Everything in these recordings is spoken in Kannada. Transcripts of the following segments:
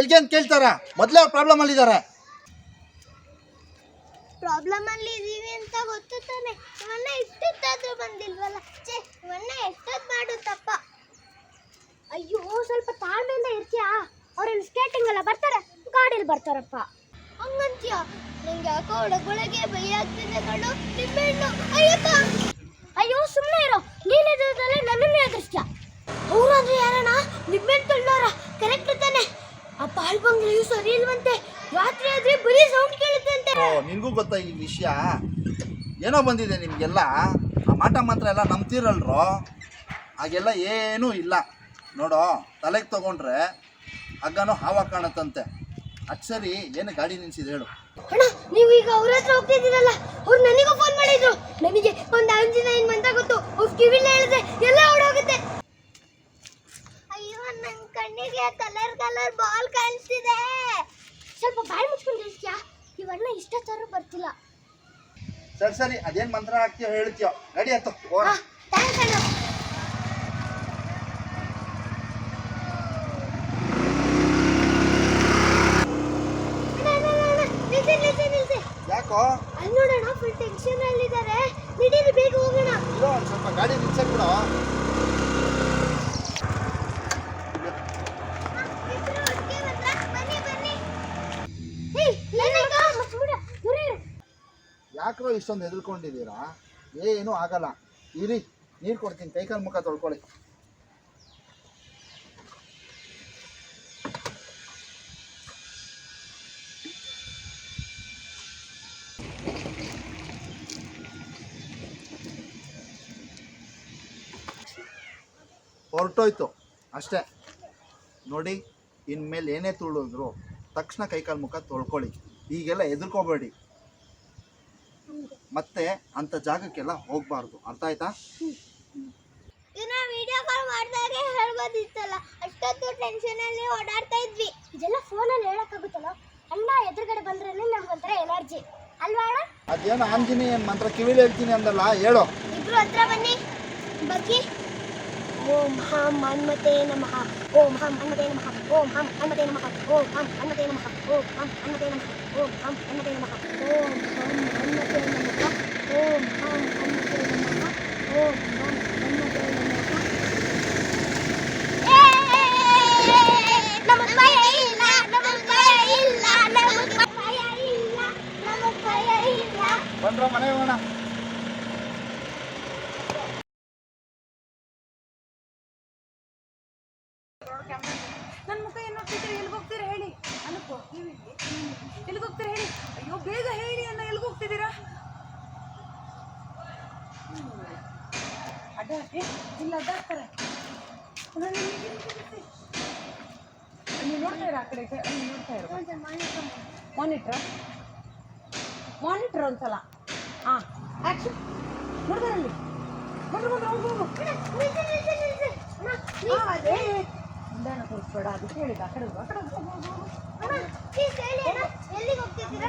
ಎಲ್ಗೆ ಅಂತ ಕೇಳ್ತಾರ. ಮೊದಲೇ ಅವ್ರು ಪ್ರಾಬ್ಲಮ್ ಅಲ್ಲಿದ್ದಾರೆ. ಪ್ರಾಬ್ಲಮ್ ಅಲ್ಲಿ ಇದೀವಿ ಅಂತ ಗೊತ್ತು ತಾನೆ. ಇವನ್ನ ಇಷ್ಟೊತ್ತಾದ್ರೂ ಬಂದಿಲ್ವಲ್ಲ? ಛೇ ಇವನ್ನ ಎಷ್ಟೊತ್ತು ಮಾಡು ತಪ್ಪ. ಅಯ್ಯೋ, ಸ್ವಲ್ಪ ತಾಳ್ಮೆಯಿಂದ ಇರ್ತೀಯಾ? ಅವ್ರೇನು ಸ್ಕೇಟಿಂಗ್ ಎಲ್ಲ ಬರ್ತಾರೆ? ಗಾಡಿಯಲ್ಲಿ ಬರ್ತಾರಪ್ಪ. ಹಂಗಂತೀಯ? ನಂಗೆ ಯಾಕೋ ಒಳಗೊಳಗೆ ಭಯ ಆಗ್ತಿದೆ ಕಣೋ ನಿಂಬೆಹಣ್ಣು ಅಯ್ಯಪ್ಪ! ಅಯ್ಯೋ ಸುಮ್ಮನೆ ಇರೋ. ನೀನು ಎದುರದಲ್ಲೇ ನನ್ನನ್ನು ಎದುರಿಸ್ತೀಯ? ಅಂದ್ರೆ ಯಾರಣ್ಣ? ನಿಮ್ಮೆಣ್ಣು ಕರೆಕ್ಟ್ ತಾನೆ. ಆ ಪಾಲ್ ಬಂಗ್ಲೆಯು ಸರಿ ಇಲ್ವಂತೆ. ರಾತ್ರಿ ಆದ್ರೆ ಬರೀ ಸೌಂಡ್ ಕೇಳುತ್ತಂತೆ. ಓ ನಿನಗೂ ಗೊತ್ತಾ ಈ ವಿಷಯ? ಏನೋ ಬಂದಿದೆ ನಿಮಗೆಲ್ಲ? ಆ ಮಾಟ ಮಾತ್ರ ಎಲ್ಲ ನಂಬ್ತಿರಲ್ರೋ? ಹಾಗೆಲ್ಲ ಏನೂ ಇಲ್ಲ. ನೋಡೋ ತಲೆಗೆ ತಗೊಂಡ್ರೆ ಹಗ್ಗನೂ ಹಾವ ಕಾಣತ್ತಂತೆ. ಅದು ಸರಿ ಏನು ಗಾಡಿ ನಿಲ್ಸಿದೆ ಹೇಳು. ಅಣ್ಣ ನೀವು ಈಗ ಅವ್ರ ಹತ್ರ ಹೋಗ್ತಿದ್ದೀರಲ್ಲ ಅವ್ರು ನನಗೂ ಫೋನ್ ಮಾಡಿದ್ರು. ನಮಗೆ ಒಂದು ಆಂಜನೇಯನ್ ಮಂತ್ರ ಗೊತ್ತು. ಅವ್ರು ಕಿವಿಲ್ಲ ಹೇಳಿದ್ರೆ ಎಲ್ಲ ಓಡೋಗುತ್ತೆ. ನನ್ನ ಕಣ್ಣಿಗೆ ಕಲರ್ ಕಲರ್ ಬಾಲ್ ಕಾಣಿಸ್ತಿದೆ. ಸ್ವಲ್ಪ ಬಾಯಿ ಮುಚ್ಕೊಂಡು ಈ ಇವಣ್ಣ ಇಷ್ಟೊತ್ತಾರು ಬರ್ತಿಲ್ಲ. ಸರಿ ಸರಿ ಅದೇನು ಮಂತ್ರ ಹಾಕ್ತೀಯೋ ಹೇಳ್ತೀಯೋ. ಗಾಡಿ ಹತ್ತು ಹೋಗೋಣ. ಥ್ಯಾಂಕ್ಸ್ ಅಣ್ಣ ನಿಲ್ಸಿ, ನಿಲ್ಸಿ, ನಿಲ್ಸಿ. ಯಾಕೋ? ಅಲ್ಲಿ ನೋಡೋಣ ಫುಲ್ ಟೆನ್ಷನ್ ಅಲ್ಲಿದ್ದಾರೆ. ನಡೀರಿ ಬೇಗ ಹೋಗೋಣ. ಇರೋ ಒಂದು ಸ್ವಲ್ಪ ಗಾಡಿ ನಿಲ್ಸಕ್ ಬಿಡೋ ಇಬ್ರು ಒಟ್ಟಿಗೆ ಬಂದ್ರಾ? ಬನ್ನಿ ಬನ್ನಿ ಏಯ್, ಏನಾಯ್ತು? ಸುಮ್ನೆ, ದೂರ ಇರು. ಯಾಕ್ರೋ ಇಷ್ಟೊಂದು ಹೆದರ್ಕೊಂಡಿದ್ದೀರಾ? ಏನೂ ಆಗಲ್ಲ. ಇರಿ, ನೀರು ಕೊಡ್ತೀನಿ. ಕೈಕಾಲು ಮುಖ ತೊಳ್ಕೊಳ್ಳಿ. ಹೊರಟೋಯ್ತು. ಅಷ್ಟೇ. ನೋಡಿ, ಇನ್ಮೇಲೆ ಏನೇ ತುಳಿದ್ರು, ತಕ್ಷಣ ಕೈಕಾಲು ಮುಖ ತೊಳ್ಕೊಳ್ಳಿ. ಈಗೆಲ್ಲ ಹೆದರ್ಕೋಬೇಡಿ. ಮತ್ತೆ ಅಂತ ಜಾಗಕ್ಕೆಲ್ಲ ಹೋಗಬಾರ್ದು. ಅರ್ಥ ಆಯ್ತಾ? ಇದನ್ನ ವಿಡಿಯೋ ಕಾಲ್ ಮಾಡಿದಾಗೆ ಹೇಳ್ಬೋದಿತ್ತಲ್ಲ. ಅಷ್ಟೊತ್ತು ಟೆನ್ಷನ್ ಅಲ್ಲಿ ಓಡಾಡ್ತಾ ಇದ್ವಿ. ಇದೆಲ್ಲ ಫೋನಲ್ಲಿ ಹೇಳಕ್ಕಾಗುತ್ತಲ್ಲ? ಅಣ್ಣ ಎದುರುಗಡೆ ಬಂದ್ರೆ ನಮ್ಗೊಂಥರ ಎನರ್ಜಿ ಅಲ್ವಾ ಅಣ್ಣ? ಅದೇನೋ ಆಂಜನೇಯನ್ ಮಂತ್ರ ಕಿವಿಲಿ ಹೇಳ್ತೀನಿ ಅಂದಲ್ಲ ಹೇಳು. ಇಬ್ರು ಹತ್ರ ಬನ್ನಿ. ಬಗ್ಗಿ ಓಂ ಹಾಂ ಹನುಮತೆ ನಮಃ ಓಂ ಹಾಂ ಹನುಮತೆ ನಮಃ ಓಂ ಹಾಂ ಹನುಮತೆ ನಮಃ ಓಂ ಹಾಂ ಹನುಮತೆ ನಮಃ ಓಂ ಹಾಂ ಹನುಮತೆ ನಮಃ ಓಂ ಹಾಂ ಹನುಮತೆ ನಮಃ ಓಂ ಹಾಂ ಹನುಮತೆ ನಮಃ ಓಂ ಹಾಂ ಹನುಮತೆ ನಮಃ ಓಂ ಹಾಂ ಹನುಮತೆ ನಮಃ ನಮಗ್ ಭಯ ಇಲ್ಲ ನಮಗ್ ಎಲ್ಲಿಗೆ ಹೋಗ್ತೀರಾ ಹೇಳಿ? ಅಯ್ಯೋ ಬೇಗ ಹೇಳಿ ಅಣ್ಣ ಎಲ್ಲಿಗೋಗ್ತಿದ್ದೀರಾ ಅಡ್ಡ ಇಲ್ಲ ಅಡ್ಡಾಡ್ತಾರೆ ನೀವು ನೋಡ್ತಾ ಇರ ಆ ಕಡೆ ಅಲ್ಲಿ ನೋಡ್ತಾ ಇರೋ ಮಾನಿಟ್ರ ಮಾನಿಟ್ರ್ ಒಂದ್ಸಲ. ಹಾಂ ಆ್ಯಕ್ಷನ್ ನೋಡ್ತಾರೆ ಅಲ್ಲಿ. ಬಂದ್ರು ಬಂದ್ರು ಹೋಗು ಹೋಗು. ಅದಕ್ಕೆ ಹೇಳಿದ ಆ ಕಡೆ ಆ ಕಡೆ ಎಲ್ಲಿಗೆ ಹೋಗ್ತಿದ್ದೀರಾ?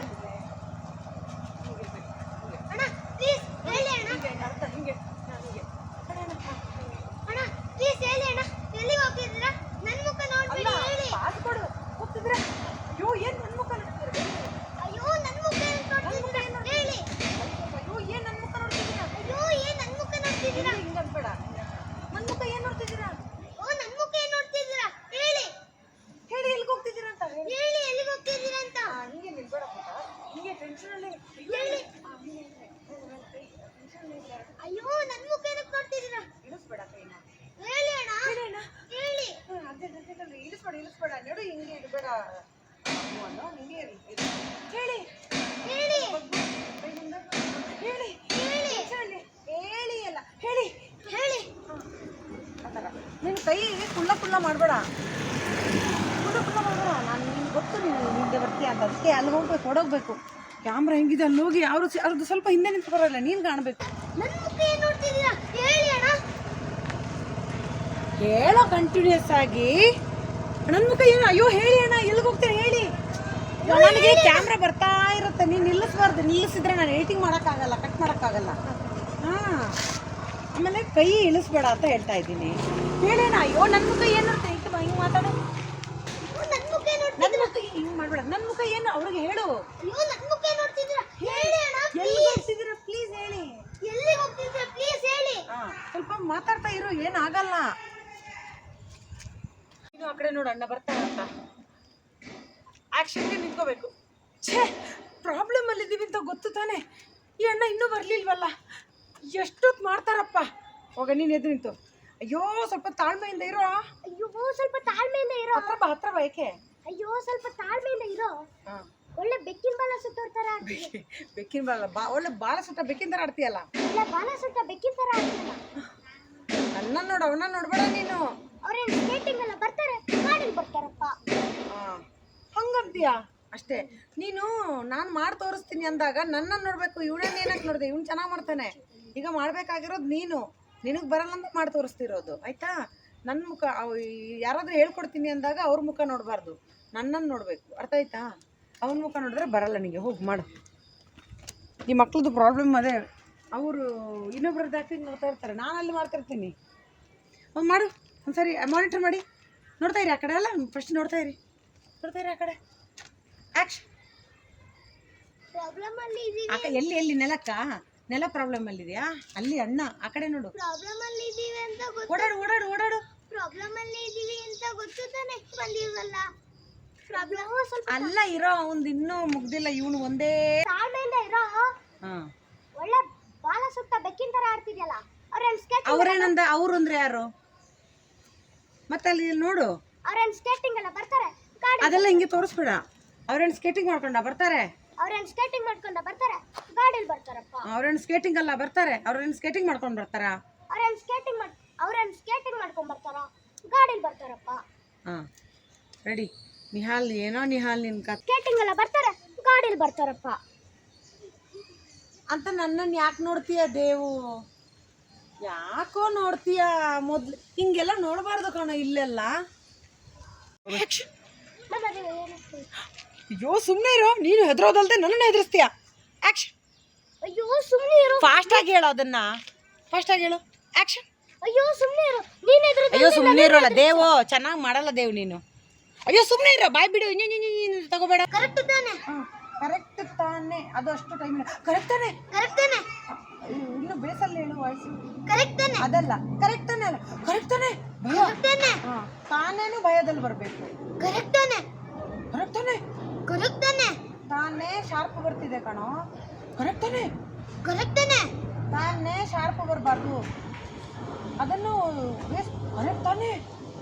ಕೈ ಕುಳ್ಳ ಕುಳ್ಳ ಮಾಡಬೇಡ. ಕುಳ್ಳ ಕುಳ್ಳ ಮಾಡಬೇಡ. ನಾನು ನಿಮ್ಗೆ ಗೊತ್ತು ನೀನು ಹಿಂದೆ ಬರ್ತೀಯ ಅಂತ. ಅದಕ್ಕೆ ಅಲ್ಲಿ ಹೋಗ್ಬೇಕು ಹೊಡೋಗ್ಬೇಕು. ಕ್ಯಾಮ್ರಾ ಹೆಂಗಿದೆ? ಅಲ್ಲಿ ಹೋಗಿ ಅವರು ಅವ್ರದ್ದು ಸ್ವಲ್ಪ ಹಿಂದೆ ನಿಂತು ಬರೋಲ್ಲ ನೀನು ಕಾಣಬೇಕು. ಹೇಳಿ ಕಂಟಿನ್ಯೂಸ್ ಆಗಿ. ನನ್ನ ಮುಖ ಏನು? ಅಯ್ಯೋ ಹೇಳಿ ಅಣ್ಣ ಎಲ್ಲಿಗೆ ಹೋಗ್ತೀರಾ ಹೇಳಿ. ನನಗೆ ಕ್ಯಾಮ್ರಾ ಬರ್ತಾ ಇರುತ್ತೆ. ನೀನು ನಿಲ್ಲಿಸ್ಬಾರ್ದು. ನಿಲ್ಲಿಸಿದ್ರೆ ನಾನು ಎಡಿಟಿಂಗ್ ಮಾಡೋಕ್ಕಾಗಲ್ಲ ಕಟ್ ಮಾಡೋಕ್ಕಾಗಲ್ಲ. ಹಾಂ. ಆಮೇಲೆ ಕೈ ಇಳಿಸ್ಬೇಡ ಅಂತ ಹೇಳ್ತಾ ಇದ್ದೀನಿ. ಹೇಳೋಣ ಅಯ್ಯೋ ನನ್ನ ಮುಖ ಏನು ಹಿಂಗೆ ಹಿಂಗೆ ಮಾತಾಡು. ನನ್ನ ಮುಖ ಹಿಂಗ್ ಮಾಡ್ಬೇಡ. ನನ್ನ ಮುಖ ಏನು ಅವ್ರಿಗೆ ಹೇಳು. ಅಯ್ಯೋ ನನ್ನ ಮುಖ ನೋಡ್ತಿದ್ದೀರಾ? ಹೇಳಿ. ಎಲ್ಲಿ ಹೋಗ್ತಿದ್ದೀರ? ಪ್ಲೀಸ್ ಹೇಳಿ. ಎಲ್ಲಿ ಹೋಗ್ತಿದ್ದೀರಾ? ಪ್ಲೀಸ್ ಹೇಳಿ. ಹಾ ಸ್ವಲ್ಪ ಮಾತಾಡ್ತಾ ಇರು ಏನಾಗಲ್ಲ ಇದು ಆ ಕಡೆ ನೋಡು ಅಣ್ಣ ಬರ್ತಾ ಅಂತ ಆಕ್ಷನ್ಗೆ ನಿಂತ್ಕೋಬೇಕು. ಛೇ ಪ್ರಾಬ್ಲಮ್ ಅಲ್ಲಿದ್ದೀವಿ ಅಂತ ಗೊತ್ತು ತಾನೆ? ಈ ಅಣ್ಣ ಇನ್ನೂ ಬರ್ಲಿಲ್ವಲ್ಲ? ಎಷ್ಟೊತ್ತು ಮಾಡ್ತಾರಪ್ಪ? ಹೋಗ ನೀನು ಎದ್ದು ನಿಂತು. ಅಯ್ಯೋ ಸ್ವಲ್ಪ ತಾಳ್ಮೆಯಿಂದ ಇರೋ. ಅಯ್ಯೋ ಸ್ವಲ್ಪ ತಾಳ್ಮೆಯಿಂದ ಇರೋ. ಹತ್ರ ಬಾ ಹತ್ರ ಬಾ ಏಕೆ? ಅಯ್ಯೋ ಸ್ವಲ್ಪ ತಾಳ್ಮೆಯಿಂದ ಇರೋ. ಹಾಂ. ಒಳ್ಳೆ ಬೆಕ್ಕಿನ ಬಾಲ ಸುತ್ತೋರ್ತಾರ ಬೆಕ್ಕಿನ ಬಾಲ ಬಾ ಒಳ್ಳೆ ಬಾಲ ಸುತ್ತ ಬೆಕ್ಕಿನ ಥರ ಆಡ್ತೀಯಲ್ಲ? ಇಲ್ಲ ಬಾಲ ಸುತ್ತ ಬೆಕ್ಕಿನ ತರ ಆಡ್ತೀಯಲ್ಲ ನನ್ನ ನೋಡು ಅವನ್ನ ನೋಡ್ಬೇಡ ನೀನು. ಅವ್ರೇನ್ ಸ್ಕೇಟಿಂಗ್ ಎಲ್ಲ ಬರ್ತಾರೆ. ಗಾಡಿಲಿ ಬರ್ತಾರಪ್ಪ. ಹಂಗಂತೀಯಾ ಹಂಗಂತೀಯ? ಅಷ್ಟೇ. ನೀನು ನಾನು ಮಾಡಿ ತೋರಿಸ್ತೀನಿ ಅಂದಾಗ ನನ್ನನ್ನು ನೋಡಬೇಕು ಇವಳನ್ನ ಏನಕ್ಕೆ ನೋಡಿದೆ? ಇವ್ನು ಚೆನ್ನಾಗಿ ಮಾಡ್ತಾನೆ. ಈಗ ಮಾಡಬೇಕಾಗಿರೋದು ನೀನು. ನಿನಗೆ ಬರಲ್ಲ ಅಂತ ಮಾಡಿ ತೋರಿಸ್ತಿರೋದು. ಆಯ್ತಾ? ನನ್ನ ಮುಖ ಯಾರಾದರೂ ಯಾರಾದ್ರೂ ಹೇಳ್ಕೊಡ್ತೀನಿ ಅಂದಾಗ ಅವ್ರ ಮುಖ ನೋಡಬಾರ್ದು. ನನ್ನನ್ನು ನೋಡಬೇಕು. ಅರ್ಥ ಆಯ್ತಾ ಅವನ ಮುಖ ನೋಡಿದ್ರೆ ಬರಲ್ಲ ನಿನಗೆ ಹೋಗಿ ಮಾಡು. ಈ ಮಕ್ಳದ್ದು ಪ್ರಾಬ್ಲಮ್ ಅದೇ. ಅವರು ಇನ್ನೊಬ್ರದ್ದು ಆ್ಯಕ್ಟಿಂಗ್ ನೋಡ್ತಾ ಇರ್ತಾರೆ. ನಾನು ಅಲ್ಲಿ ಮಾಡ್ತಿರ್ತೀನಿ. ಒಂದು ಮಾಡು. ಒಂದು ಸರಿ ಮಾನಿಟ್ರ್ ಮಾಡಿ. ನೋಡ್ತಾ ಇರಿ ಆ ಕಡೆ ಅಲ್ಲ? ಫಸ್ಟ್ ನೋಡ್ತಾ ಇರಿ. ನೋಡ್ತಾ ಇರಿ ಆ ಕಡೆ. ಆಕ್ಷನ್ ಪ್ರಾಬ್ಲಮ್ ಅಲ್ಲಿ ಇದೀವಿ ಆ ಕಡೆ ಎಲ್ಲಿ ಎಲ್ಲಿ ನೆಲಕ್ಕ? ನೆಲ ಪ್ರಾಬ್ಲಮ್ ಅಲ್ಲಿ ಇದೆಯಾ ಅಲ್ಲಿ ಅಣ್ಣ ಆ ಕಡೆ ನೋಡು. ಪ್ರಾಬ್ಲಮ್ ಅಲ್ಲಿ ಇದೀವಿ ಅಂತ ಓಡಾಡು ಓಡಾಡು ಓಡಾಡು. ಪ್ರಾಬ್ಲಮ್ ಅಲ್ಲಿ ಇದೀವಿ ಅಂತ ಗೊತ್ತು ತಾನೆ ಬಂದಿಲ್ವಲ್ಲ ಪ್ರಾಬ್ಲಮ್ ಸ್ವಲ್ಪ ಅಲ್ಲ ಇರೋ ಅವ್ನು ಇನ್ನೂ ಮುಗ್ದಿಲ್ಲ ಇವನು ಒಂದೇ ತಾಳ್ಮೆಯಿಂದ ಇರೋ. ಹಾಂ. ಒಳ್ಳೆ ಬಾಲ ಸುತ್ತ ಬೆಕ್ಕಿನ ತರ ಆಡ್ತಿದ್ಯಲ್ಲ ಅವ್ರೇನ್ ಸ್ಕೇಟ್ ಅವ್ರೇನಂದ ಅವ್ರು ಅಂದ್ರೆ ಯಾರು? ಮತ್ತೆ ಅಲ್ಲಿ ನೋಡು. ಅವ್ರೇನ್ ಸ್ಕೇಟಿಂಗ್ ಅಲ್ಲ ಬರ್ತಾರೆ. ಅದೆಲ್ಲ ಹಿಂಗೆ ತೋರಿಸ್ಬೇಡ. ಅವ್ರೇನ್ ಸ್ಕೇಟಿಂಗ್ ಮಾಡ್ಕೊಂಡ ಬರ್ತಾರೆ. ಅವ್ರೇನ್ ಸ್ಕೇಟಿಂಗ್ ಮಾಡ್ಕೊಂಡ ಬರ್ತಾರೆ? ಗಾಡಿಲಿ ಬರ್ತಾರಪ್ಪ. ಅವ್ರೇನು ಸ್ಕೇಟಿಂಗ್ ಅಲ್ಲ ಬರ್ತಾರೆ. ಅವ್ರೇನು ಸ್ಕೇಟಿಂಗ್ ಮಾಡ್ಕೊಂಡು ಬರ್ತಾರಾ? ಅವ್ರೇನ್ ಸ್ಕೇಟಿಂಗ್ ಮಾಡ್ ಅವ್ರೇನ್ ಸ್ಕೇಟಿಂಗ್ ಮಾಡ್ಕೊಂಡ್ ಬರ್ತಾರ? ಗಾಡಿಲಿ ಬರ್ತಾರಪ್ಪ. ಹಾಂ ರೆಡಿ ನಿಹಾಲ್ ಏನೋ ನಿಹಾಲ್ ನಿನ್ ಕತ್ ಸ್ಕೇಟಿಂಗ್ ಎಲ್ಲ ಬರ್ತಾರೆ. ಗಾಡಿಲಿ ಬರ್ತಾರಪ್ಪ. ಅಂತ ನನ್ನನ್ನು ಯಾಕೆ ನೋಡ್ತೀಯ ದೇವು? ಯಾಕೋ ನೋಡ್ತೀಯ ಮೊದ್ಲು ಹಿಂಗೆಲ್ಲ ನೋಡಬಾರ್ದು ಕಣ ಇಲ್ಲೆಲ್ಲ. ನಮ್ಮ ಮದುವೆ ಏನಾಗ್ತದೆ? ಅಯ್ಯೋ ಸುಮ್ಮನೆ ಇರೋ. ನೀನು ಹೆದರೋದಲ್ದೆ ನನ್ನನ್ನು ಹೆದರಿಸ್ತೀಯ? ಆಕ್ಷನ್ ಅಯ್ಯೋ ಸುಮ್ಮನೆ ಇರು. ಫಾಸ್ಟಾಗಿ ಹೇಳು ಅದನ್ನ. ಫಾಸ್ಟಾಗಿ ಹೇಳು. ಆಕ್ಷನ್ ಅಯ್ಯೋ ಸುಮ್ಮನೆ ಇರು. ನೀನು ಎದುರು ಅಯ್ಯೋ ಸುಮ್ಮನೆ ಇರೋಲ್ಲ ದೇವೋ ಚೆನ್ನಾಗಿ ಮಾಡಲ್ಲ ದೇವ್ ನೀನು. ಅಯ್ಯೋ ಸುಮ್ಮನೆ ಇರೋ. ಬಾಯ್ ಬಿಡು. ಇನ್ನು ಇನ್ನು ಇನ್ನು ತಗೋಬೇಡ. ಕರೆಕ್ಟ್ ತಾನೆ. ಕರೆಕ್ಟ್ ತಾನೆ. ಅದು ಅಷ್ಟು ಟೈಮ್ ಕರೆಕ್ಟ್ ತಾನೆ. ಕರೆಕ್ಟ್ ತಾನೆ. ಇನ್ನು ಬೇಸಲ್ಲಿ ಹೇಳು ವಾಯ್ಸು ಕರೆಕ್ಟ್ ತಾನೆ. ಅದಲ್ಲ. ಕರೆಕ್ಟ್ ತಾನೆ ಅಲ್ಲ. ಕರೆಕ್ಟ್ ತಾನೆ. ಭಯ ತಾನೆ. ತಾನೇನು ಭಯದಲ್ಲಿ ಬರಬೇಕು. ಕರೆಕ್ಟ್ ತಾನೆ. ತಾನೇ ಶಾರ್ಪ್ ಬರ್ತಿದೆ ಕಣೋ. ಕರೆಕ್ಟ್ ತಾನೇ? ಕರೆಕ್ಟ್ ತಾನೆ? ತಾನೇ ಶಾರ್ಪ್ ಬರಬಾರ್ದು. ಅದನ್ನು ಕರೆಕ್ಟ್ ತಾನೇ?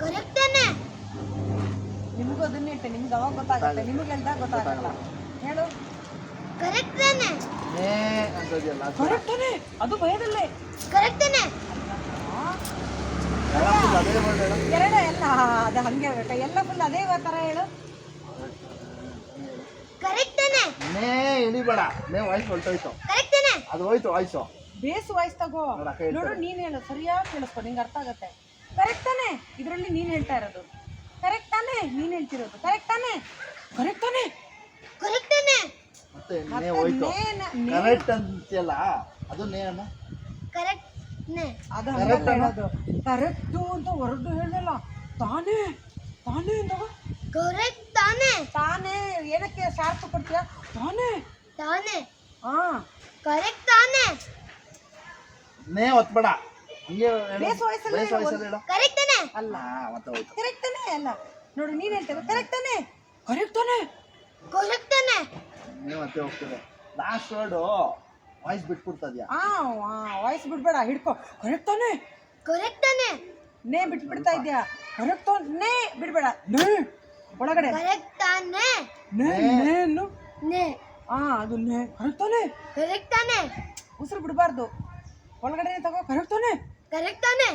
ಕರೆಕ್ಟ್ ತಾನೆ? ನಿಮಗೂ ಅದನ್ನೇ ಇಟ್ಟೆ ನಿಮ್ಗೆ ಅವಾಗ ಗೊತ್ತಾಗುತ್ತೆ ನಿಮಗೆ ಹೇಳ್ದಾಗ ಗೊತ್ತಾಗಲ್ಲ. ಹೇಳು. ಕರೆಕ್ಟ್ ತಾನೆ? ಕರೆಕ್ಟ್ ಅದು ಭಯದಲ್ಲೇ. ಕರೆಕ್ಟ್ ತಾನೆ? ಅದೇ word ಹೇಳು. ಎರಡ ಎಲ್ಲ ಅದು ಹಂಗೆ ಎಲ್ಲ ಫುಲ್ ಅದೇ ಥರ ಹೇಳು. ಕರೆಕ್ಟ್ ತಾನೆ. ನೇ ಇಳಿಬೇಡ ನೇ ವಾಯ್ಸ್ ಹೊಲ್ಟೋಯ್ತು. ಕರೆಕ್ಟ್ ತಾನೆ. ಅದು ಹೋಯ್ತು ವಾಯ್ಸು ಬೇಸ್ ವಾಯ್ಸ್ ತಗೋ. ನೋಡು, ನೋಡು ನೀನು ಹೇಳು ಸರಿಯಾಗಿ ಕೇಳಿಸ್ಕೊ ನಿಂಗೆ ಅರ್ಥ ಆಗತ್ತೆ. ಕರೆಕ್ಟ್ ತಾನೆ. ಇದರಲ್ಲಿ ನೀನು ಹೇಳ್ತಾ ಇರೋದು. ಕರೆಕ್ಟ್ ತಾನೇ. ನೀನು ಹೇಳ್ತಿರೋದು. ಕರೆಕ್ಟ್ ತಾನೆ. ಕರೆಕ್ಟ್ ತಾನೇ. ಕರೆಕ್ಟ್ ತಾನೆ. ಮತ್ತೆ ನೇ ಹೋಯ್ತು. ನೇ- ಕರೆಕ್ಟ್ ಅಂತೀಯಲ್ಲ ಅದು ನೇ ಅಮ್ಮ? ಕರೆಕ್ಟ್ ನೇ. ಅದು Correct? ಹೇಳೋದು. ಕರೆಕ್ಟು ಅಂತ ಹೊರಟು ಹೇಳಲ್ಲ ತಾನೇ. ತಾನೇ ಅಂತ ಕರೆಕ್ಟ್ ತಾನೆ? ತಾನೇ ಏನಕ್ಕೆ ಶಾರ್ಪ್ ಕೊಡ್ತೀಯ ತಾನೇ. ತಾನೆ? ಹಾ ಕರೆಕ್ಟ್ ತಾನೆ? ನೇ ಒತ್ಬೇಡ. ಹಂಗೆ ಹೇಳು. ಬೇಸ್ ಬೇಸ್ ವಾಯ್ಸಲ್ಲಿ ಹೇಳು. ಕರೆಕ್ಟ್ ತಾನೆ? ಅಲ್ಲ. ಮತ್ತೆ ಹೋಯ್ತು. ಕರೆಕ್ಟ್ ತಾನೇ? ಅಲ್ಲ. ನೋಡು ನೀನು ಹೇಳ್ತೇವೆ. ಕರೆಕ್ಟ್ ತಾನೇ? ಕರೆಕ್ಟ್ ತಾನೇ? ಕರೆಕ್ಟ್ ತಾನೆ? ನೀವು ಮತ್ತೆ ಹೋಗ್ತದೆ ಲಾಸ್ಟ್ ವರ್ಡು ವಾಯ್ಸ್ ಬಿಟ್ಬಿಡ್ತದ್ಯಾ ಆ ವಾಯ್ಸ್ ಬಿಡ್ಬೇಡ ಹಿಡ್ಕೊ. ಕರೆಕ್ಟ್ ತಾನೇ? ಕರೆಕ್ಟ್ ತಾನೆ? ನೇ ಬಿಟ್ಬಿಡ್ತಾ ಇದ್ಯಾ? ಕರೆಕ್ಟ್ ನೇ ಬಿಡ್ಬೇಡ. ನೇ. ಒಳಗಡೆ. ಕರೆಕ್ಟ್ ತಾನೆ ನೇ. ನೇನು ನೇ. ಆ ಅದು ನೇ. ಕರೆಕ್ಟ್ ತಾನೇ ಕರೆಕ್ಟ್ ತಾನೆ ಉಸಿರು ಬಿಡಬಾರ್ದು. ಒಳಗಡೆ ತಗೋ ಕರೆಕ್ಟ್ ತಾನೇ ಕರೆಕ್ಟ್ ತಾನೆ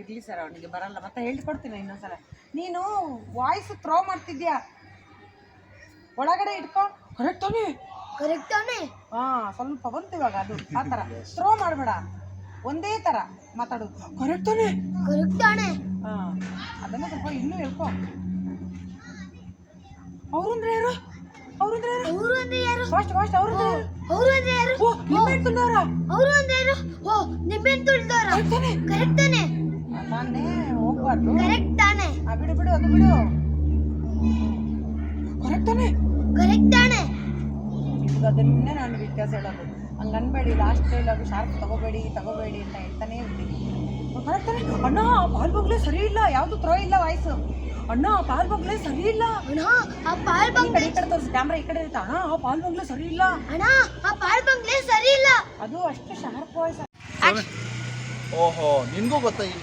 ಇರ್ಲಿ ಸರ್ ಅವನಿಗೆ ಬರಲ್ಲ. ಮತ್ತೆ ಹೇಳ್ಕೊಡ್ತೀನಿ ಇನ್ನೊಂದ್ಸಲ. ನೀನು ವಾಯ್ಸ್ ಥ್ರೋ ಮಾಡ್ತಿದ್ಯಾ? ಒಳಗಡೆ ಇಟ್ಕೊ. ಕರೆಕ್ಟ್ ತಾನೇ ಕರೆಕ್ಟ್ ತಾನೆ ಹಾ ಸ್ವಲ್ಪ ಬಂತು ಇವಾಗ ಅದು. ಆ ಥರ. ಥ್ರೋ ಮಾಡಬೇಡ. ಒಂದೇ ಥರ ಮಾತಾಡೋದು ಕರೆಕ್ಟ್ ತಾನೇ? ಕರೆಕ್ಟ್ ತಾನೆ? ಹಾ ಅದನ್ನ ಸ್ವಲ್ಪ ಇನ್ನೂ ಹೇಳ್ಕೊ. ಅವ್ರಂದ್ರೆ ಯಾರು? ಅವ್ರಂದ್ರೆ ಯಾರು? ಅವರು ಅಂದ್ರೆ ಯಾರು? ಫಾಸ್ಟ್ ಫಾಸ್ಟ್ ಅವ್ರಂದ್ರೆ ಯಾರು? ಅವರು ಅಂದ್ರೆ ಯಾರು? ಓ ನಿಂಬೆ ತುಂಡವ್ರ ಅವರು ಅಂದ್ರೆ ಯಾರು? ಓ ನಿಂಬೆಹಣ್ಣು ತುಳಿದವ್ರ? ತಾನೇ? ಕರೆಕ್ಟ್ ತಾನೆ? ನಾನೇ ಹೋಗ್ಬಾರ್ದು. ಕರೆಕ್ಟ್ ತಾನೆ? ಆ ಬಿಡು ಬಿಡು ಅದು ಬಿಡು. ಕರೆಕ್ಟ್ ತಾನೆ? ಕರೆಕ್ಟ್ ತಾನೆ? ಅದನ್ನೇ ನಾನು ವ್ಯತ್ಯಾಸ ಹೇಳೋದು. ಹಂಗೆ ಅನ್ಬೇಡಿ ಲಾಸ್ಟ್ ಅದು ಶಾರ್ಪ್ ತಗೋಬೇಡಿ ತಗೋಬೇಡಿ ಅಂತ ಹೇಳ್ತಾನೆ ಇರ್ತೀನಿ. ಕರೆಕ್ಟ್ ತಾನೆ ಅಣ್ಣ ಆ ಪಾಲ್ ಬಂಗ್ಲೆ ಸರಿ ಇಲ್ಲ ಯಾವುದು ತ್ರೋ ಇಲ್ಲ ವಾಯ್ಸು. ಅಣ್ಣ ಆ ಪಾಲ್ ಬಂಗ್ಲೆ ಸರಿ ಇಲ್ಲ. ಅಣ್ಣ ಆ ಪಾಲ್ ಈ ಕಡೆ ಈ ಕಡೆ ತೋರಿಸಿ ಕ್ಯಾಮ್ರಾ ಈ ಕಡೆ ಇರುತ್ತೆ? ಅಣ್ಣ ಆ ಪಾಲ್ ಬಂಗ್ಲೆ ಸರಿ ಇಲ್ಲ. ಅಣ್ಣ ಆ ಪಾಲ್ ಬಂಗ್ಲೆ ಸರಿ ಇಲ್ಲ. ಅದು ಅಷ್ಟು ಶಾರ್ಪ್ ವಾಯ್ಸ್ ಓಹೋ ನಿನಗೂ ಗೊತ್ತಾ ಈ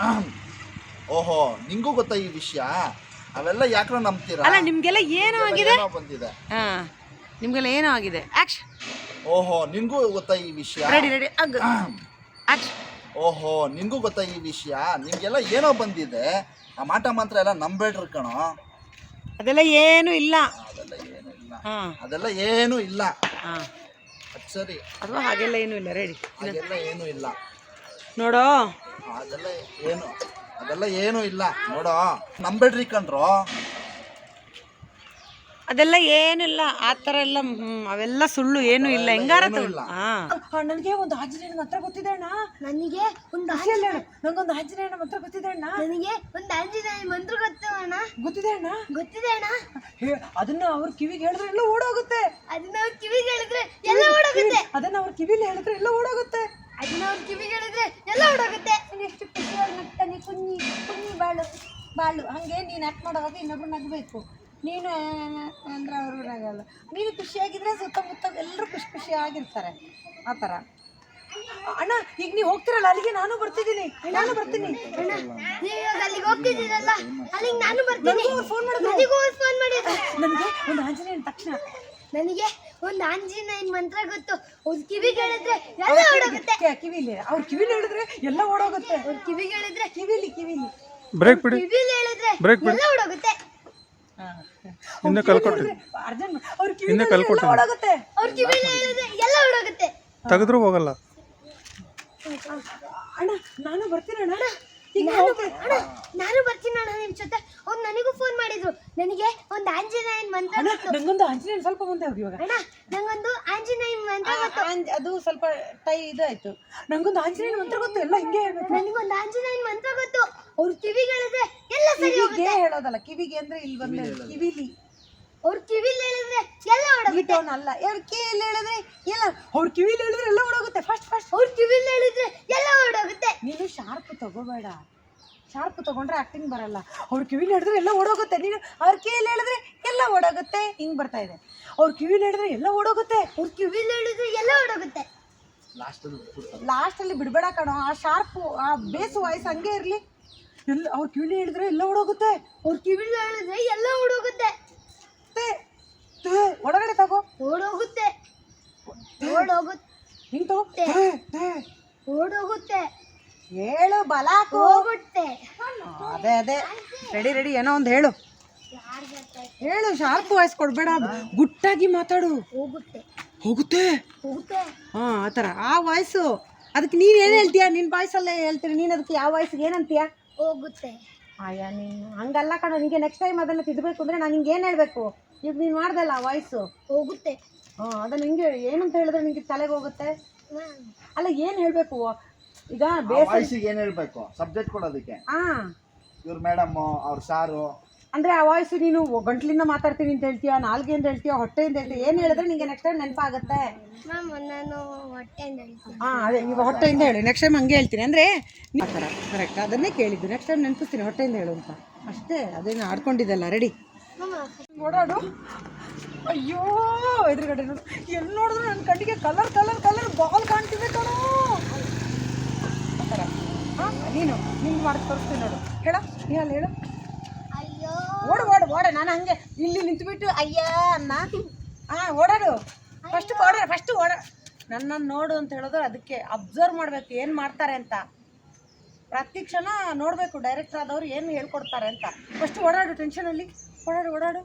ಓಹೋ ನಿಂಗೂ ಗೊತ್ತಾ ಈ ವಿಷಯ? ಅವೆಲ್ಲ ಯಾಕ್ರ ನಂಬ್ತೀರಾ? ಅಲ್ಲ ನಿಮಗೆಲ್ಲ ಏನೋ ಆಗಿದೆ? ಬಂದಿದೆ. ಹಾ ನಿಮ್ಗೆಲ್ಲ ಏನೋ ಆಗಿದೆ? ಆಕ್ಷನ್ ಓಹೋ ನಿನ್ಗೂ ಗೊತ್ತಾ ಈ ವಿಷಯ? ರೆಡಿ ರೆಡಿ ಆಕ್ಷನ್ ಓಹೋ ನಿನ್ಗೂ ಗೊತ್ತಾ ಈ ವಿಷಯ? ನಿಮಗೆಲ್ಲ ಏನೋ ಬಂದಿದೆ. ಆ ಮಾಟ ಮಂತ್ರ ಎಲ್ಲ ನಂಬೇಡ್ರಿ ಕಣೋ. ಅದೆಲ್ಲ ಏನು ಇಲ್ಲ. ಅದೆಲ್ಲ ಏನು ಇಲ್ಲ. ಹಾ. ಅದೆಲ್ಲ ಏನೂ ಇಲ್ಲ. ಹಾ. ಅದ್ ಸರಿ. ಅಥವಾ ಹಾಗೆಲ್ಲ ಏನು ಇಲ್ಲ ರೆಡಿ. ಅದೆಲ್ಲ ಏನು ಇಲ್ಲ. ನೋಡೋ. ಅದೆಲ್ಲ ಏನು ಅದೆಲ್ಲ ಏನು ಇಲ್ಲ. ನೋಡೋ ನಂಬೇಡ್ರಿ ಕಣ್ರೋ. ಅದೆಲ್ಲ ಏನಿಲ್ಲ ಆ ಥರ ಎಲ್ಲ ಅವೆಲ್ಲ ಸುಳ್ಳು ಏನು ಇಲ್ಲ ಹೆಂಗಾರ ನನಗೆ ಒಂದು ಆಂಜನೇಯನ ಮಾತ್ರ ಗೊತ್ತಿದೆ ಅಣ್ಣ. ನನಗೆ ಒಂದು ಆಂಜನೇಯ ನಂಗೊಂದು ಆಂಜನೇಯನ ಮಾತ್ರ ಗೊತ್ತಿದೆ ಅಣ್ಣ. ನನಗೆ ಒಂದು ಆಂಜನೇಯ ಮಂತ್ರ ಗೊತ್ತು ಅಣ್ಣ. ಗೊತ್ತಿದೆ ಅಣ್ಣ? ಗೊತ್ತಿದೆ ಅಣ್ಣ. ಅದನ್ನ ಅವ್ರ ಕಿವಿಗೆ ಹೇಳಿದ್ರೆ ಎಲ್ಲ ಓಡೋಗುತ್ತೆ. ಅದನ್ನ ಅವ್ರ ಕಿವಿಗೆ ಹೇಳಿದ್ರೆ ಎಲ್ಲ ಓಡೋಗುತ್ತೆ. ಅದನ್ನ ಅವ್ರ ಕಿವಿಲಿ ಹೇಳಿದ್ರೆ ಎಲ್ಲ ಓಡೋಗುತ್ತೆ. ಅದನ್ನ ಅವ್ರ ಕಿವಿಗೆ ಹೇಳಿದ್ರೆ ಎಲ್ಲ ಓಡೋಗುತ್ತೆ. ಎಷ್ಟು ಖುಷಿಯಾಗಿ ನಗ್ತಾನೆ ಕುನ್ನಿ ಕುನ್ನಿ ಬಾಳು ಬಾಳು. ಹಂಗೆ ನೀನು ಆಕ್ಟ್ ಮಾಡೋವಾಗ ಇನ್ನೊಬ್ರು ನಗ್ಬೇಕು. ನೀನು ಅಂದ್ರೆ ಅವರು ಆಗಲ್ಲ ನೀನು ಖುಷಿಯಾಗಿದ್ರೆ ಸುತ್ತಮುತ್ತ ಎಲ್ಲರೂ ಖುಷಿ ಖುಷಿಯಾಗಿರ್ತಾರೆ ಆ ಥರ. ಅಣ್ಣ ಈಗ ನೀವು ಹೋಗ್ತಿರಲ್ಲ? ಅಲ್ಲಿಗೆ ನಾನು ಬರ್ತಿದ್ದೀನಿ. ನಾನು ಬರ್ತೀನಿ. ಅಣ್ಣ ನೀವು ಇವಾಗ ಅಲ್ಲಿಗೆ ಹೋಗ್ತಿದ್ದೀರಲ್ಲ? ಅಲ್ಲಿಗೆ ನಾನು ಬರ್ತೀನಿ. ನನಗೂ ಫೋನ್ ಮಾಡಿದ್ರು. ನನಗೂ ಫೋನ್ ಮಾಡಿದ್ರು ನನಗೆ ಒಂದು ಆಂಜನೇಯನ ತಕ್ಷಣ. ನನಗೆ ಒಂದು ಆಂಜನೇಯನ ಮಂತ್ರ ಗೊತ್ತು. ಒಂದು ಕಿವಿಗೆ ಹೇಳಿದ್ರೆ ಎಲ್ಲ ಓಡೋಗುತ್ತೆ. ಕಿವಿಲಿ. ಅವ್ರ ಕಿವಿಲಿ ಹೇಳಿದ್ರೆ ಎಲ್ಲ ಓಡೋಗುತ್ತೆ. ಅವ್ರ ಕಿವಿಗೆ ಹೇಳಿದ್ರೆ ಕಿವಿಲಿ ಕಿವಿಲಿ. ಬ್ರೇಕ್ ಬಿಡಿ. ಕಿವಿಲಿ ಹೇಳಿದ್ರೆ ಬ್ರೇಕ್ ಬಿಡಿ. ಎಲ್ಲ ಓಡೋಗುತ್ತೆ. ಇನ್ನು ಅವ್ರ ಕಿವಿ ಇನ್ನು ಕಲ್ಕೊಟ್ಟಿನಿ ಓಡೋಗುತ್ತೆ ಅವ್ರ ಕಿವಿಲಿ ಹೇಳಿದ್ರೆ ಎಲ್ಲ ತೆಗೆದ್ರೂ ಹೋಗಲ್ಲ. ಅಣ್ಣ ನಾನು ಬರ್ತೀನಿ ಅಣ್ಣ. ಈಗ ನಾನು ಬರ್- ಅಣ್ಣ ನಾನು ಬರ್ತೀನಿ ಅಣ್ಣ ನಿಮ್ ಜೊತೆ. ಅವ್ರು ನನಗೂ ಫೋನ್ ಮಾಡಿದ್ರು. ನನಗೆ ಒಂದು ಆಂಜನೇಯನ್ ಮಂತ್ರ ಅಣ್ಣ ಗೊತ್ತು. ನಂಗೊಂದು ಆಂಜನೇಯನ್ ಸ್ವಲ್ಪ ಮುಂದೆ ಹೋಗಿ ಇವಾಗ. ಅಣ್ಣ ನಂಗೊಂದು ಆಂಜನೇಯನ್ ಮಂತ್ರ ಗೊತ್ತು. ಆಂಜ್- ಅದು ಸ್ವಲ್ಪ ಟೈ ಇದಾಯ್ತು. ನಂಗೊಂದು ಆಂಜನೇಯನ್ ಮಂತ್ರ ಗೊತ್ತು ಎಲ್ಲ ಹಿಂಗೆ ಹೇಳ್ಬೇಕು. ನನಗೊಂದು ಆಂಜನೇಯನ್ ಮಂತ್ರ ಗೊತ್ತು. ಅವ್ರ ಕಿವಿಗಳಿದೆ ಎಲ್ಲ ಸರಿ ಕಿವಿಗೆ ಹೇಳೋದಲ್ಲ ಕಿವಿಗೆ ಅಂದ್ರೆ ಇಲ್ಲಿ ಬಂದ ಕಿವಿಲಿ ಅವ್ರ ಕಿವಿಲಿ ಹೇಳಿದ್ರೆ ಎಲ್ಲ ಈ ಟೋನ್ ಅಲ್ಲ. ಅವ್ರ ಕಿವಿಲಿ ಹೇಳಿದ್ರೆ ಎಲ್ಲ ಅವ್ರ ಕಿವಿಲಿ ಹೇಳಿದ್ರೆ ಎಲ್ಲ ಓಡೋಗುತ್ತೆ. ಫಸ್ಟ್ ಫಸ್ಟ್ ಅವ್ರ ಕಿವಿಲಿ ಹೇಳಿದ್ರೆ ಎಲ್ಲ ಓಡೋಗುತ್ತೆ. ನೀನು ಶಾರ್ಪ್ ತಗೋಬೇಡ. ಶಾರ್ಪ್ ತಗೊಂಡ್ರೆ ಆಕ್ಟಿಂಗ್ ಬರಲ್ಲ. ಅವ್ರ ಕಿವಿಲಿ ಹೇಳಿದ್ರೆ ಎಲ್ಲ ಓಡೋಗುತ್ತೆ. ನೀನು ಅವ್ರ ಕಿವಿಲಿ ಹೇಳಿದ್ರೆ ಎಲ್ಲ ಓಡೋಗುತ್ತೆ. ಹಿಂಗ್ ಬರ್ತಾ ಇದೆ. ಅವ್ರ ಕಿವಿಲಿ ಹೇಳಿದ್ರೆ ಎಲ್ಲ ಓಡೋಗುತ್ತೆ. ಅವ್ರ ಕಿವಿಲಿ ಹೇಳಿದ್ರೆ ಎಲ್ಲ ಓಡೋಗುತ್ತೆ. ಲಾಸ್ಟಲ್ಲಿ ಬಿಡಬೇಡ ಕಣೋ. ಆ ಶಾರ್ಪು ಆ ಬೇಸ್ ವಾಯ್ಸ್ ಹಂಗೆ ಇರಲಿ. ಎಲ್ಲ ಅವ್ರ ಕಿವಿಲಿ ಹೇಳಿದ್ರೆ ಎಲ್ಲ ಓಡೋಗುತ್ತೆ. ಅವ್ರ ಕಿವಿಲಿ ಹೇಳಿದ್ರೆ ಎಲ್ಲ ಓಡೋಗುತ್ತೆ. ತೇ ತೇ ಒಳಗಡೆ ತಗೋ. ಓಡೋಗುತ್ತೆ. ಓಡೋಗುತ್ತೆ. ಹಿಂಗ್ ತಗೋ. ತೇ. ತೇ ಓಡೋಗುತ್ತೆ. ಹೇಳು ಬಲಾಕು ಹೋಗುತ್ತೆ. ಅದೇ ಅದೇ. Ready ready. ಏನೋ ಒಂದು ಹೇಳು. ಹೇಳು ಶಾರ್ಪ್ ವಾಯ್ಸ್ ಕೊಡ್ಬೇಡ. ಗುಟ್ಟಾಗಿ ಮಾತಾಡು. ಹೋಗುತ್ತೆ. ಹೋಗುತ್ತೆ. ಹೋಗುತ್ತೆ. ಹಾಂ ಆ ಥರ. ಆ ವಾಯ್ಸು. ಅದಕ್ಕೆ ನೀನು ಏನು ಹೇಳ್ತೀಯ? ನಿನ್ನ ವಾಯ್ಸಲ್ಲೇ ಹೇಳ್ತೀರಿ ನೀನು ಅದಕ್ಕೆ ಯಾವ ವಾಯ್ಸ್ ಏನಂತೀಯ ಹೋಗುತ್ತೆ. ಅಯ್ಯ ನೀನು ಹಂಗಲ್ಲ ಕಣ ನಿನಗೆ ನೆಕ್ಸ್ಟ್ ಟೈಮ್ ಅದನ್ನ ತಿದ್ದಬೇಕು ಅಂದರೆ ನಾನು ನಿಂಗೆ ಏನು ಹೇಳಬೇಕು? ಈಗ ನೀನು ಮಾಡ್ದಲ್ಲ ವಾಯ್ಸು ಹೋಗುತ್ತೆ. ಹಾಂ ಅದನ್ನು ಹಿಂಗೆ ಏನಂತ ಹೇಳಿದ್ರೆ ನಿಂಗೆ ತಲೆಗೆ ಹೋಗುತ್ತೆ? ಅಲ್ಲ ಏನು ಹೇಳಬೇಕು? ಈಗ ಬೇಸ್ ವಾಯ್ಸಿಗೆ ಏನು ಹೇಳ್ಬೇಕು? ಸಬ್ಜೆಕ್ಟ್ ಕೊಡೋದಕ್ಕೆ. ಹಾಂ. ಇವ್ರ ಮೇಡಮ್ಮು ಅವ್ರ ಸಾರು ಅಂದರೆ ಆ ವಾಯ್ಸು ನೀನು ಗಂಟ್ಲಿಂದ ಮಾತಾಡ್ತೀನಿ ಅಂತ ಹೇಳ್ತೀಯ ನಾಲ್ಗೆಯಿಂದ ಹೇಳ್ತೀಯ ಹೊಟ್ಟೆಯಿಂದ ಹೇಳ್ತೀಯ ಏನು ಹೇಳಿದ್ರೆ ನಿಂಗೆ ನೆಕ್ಸ್ಟ್ ಟೈಮ್ ನೆನಪಾಗುತ್ತೆ? ಮ್ಯಾಮ್ ನಾನು ಹೊಟ್ಟೆಯಿಂದ ಹೇಳ್ತೀನಿ. ಹಾಂ ಅದೇ ಈಗ ಹೊಟ್ಟೆಯಿಂದ ಹೇಳಿ ನೆಕ್ಸ್ಟ್ ಟೈಮ್ ಹಂಗೆ ಹೇಳ್ತೀನಿ. ಅಂದರೆ ಆ ಥರ ಕರೆಕ್ಟ್ ಅದನ್ನೇ ಕೇಳಿದ್ದು. ನೆಕ್ಸ್ಟ್ ಟೈಮ್ ನೆನಪಿಸ್ತೀನಿ ಹೊಟ್ಟೆಯಿಂದ ಹೇಳು ಅಂತ. ಅಷ್ಟೇ ಅದೇನು ಆಡ್ಕೊಂಡಿದ್ದಲ್ಲ ರೆಡಿ ಓಡಾಡು ಅಯ್ಯೋ ಎದುರುಗಡೆ ನೋಡು. ಎಲ್ಲಿ ನೋಡಿದ್ರು ನನ್ನ ಕಣ್ಣಿಗೆ ಕಲರ್ ಕಲರ್ ಕಲರ್ ಬಾಲ್ ಕಾಣ್ತಿದೆ ಕಣೋ. ಆ ಥರ ಹಾಂ ನೀನು ನಿಂಗೆ ಮಾಡಿ ತೋರಿಸ್ತೀನಿ ನೋಡು. ಹೇಳ ನೀ ಅಲ್ಲಿ ಹೇಳು. ಓಡು ಓಡು ಓಡ. ನಾನು ಹಂಗೆ ಇಲ್ಲಿ ನಿಂತುಬಿಟ್ಟು ಅಯ್ಯ ಅನ್ನ ಹಾಂ ಓಡಾಡು. ಫಸ್ಟ್ ಓಡ ಫಸ್ಟ್ ಓಡ. ನನ್ನನ್ನು ನೋಡು ಅಂತ ಹೇಳಿದ್ರೆ ಅದಕ್ಕೆ ಅಬ್ಸರ್ವ್ ಮಾಡಬೇಕು ಏನು ಮಾಡ್ತಾರೆ ಅಂತ. ಪ್ರತಿ ಕ್ಷಣ ನೋಡಬೇಕು ಡೈರೆಕ್ಟರ್ ಆದವ್ರು ಏನು ಹೇಳ್ಕೊಡ್ತಾರೆ ಅಂತ. ಫಸ್ಟ್ ಓಡಾಡು ಟೆನ್ಷನಲ್ಲಿ ಓಡಾಡು ಓಡಾಡು.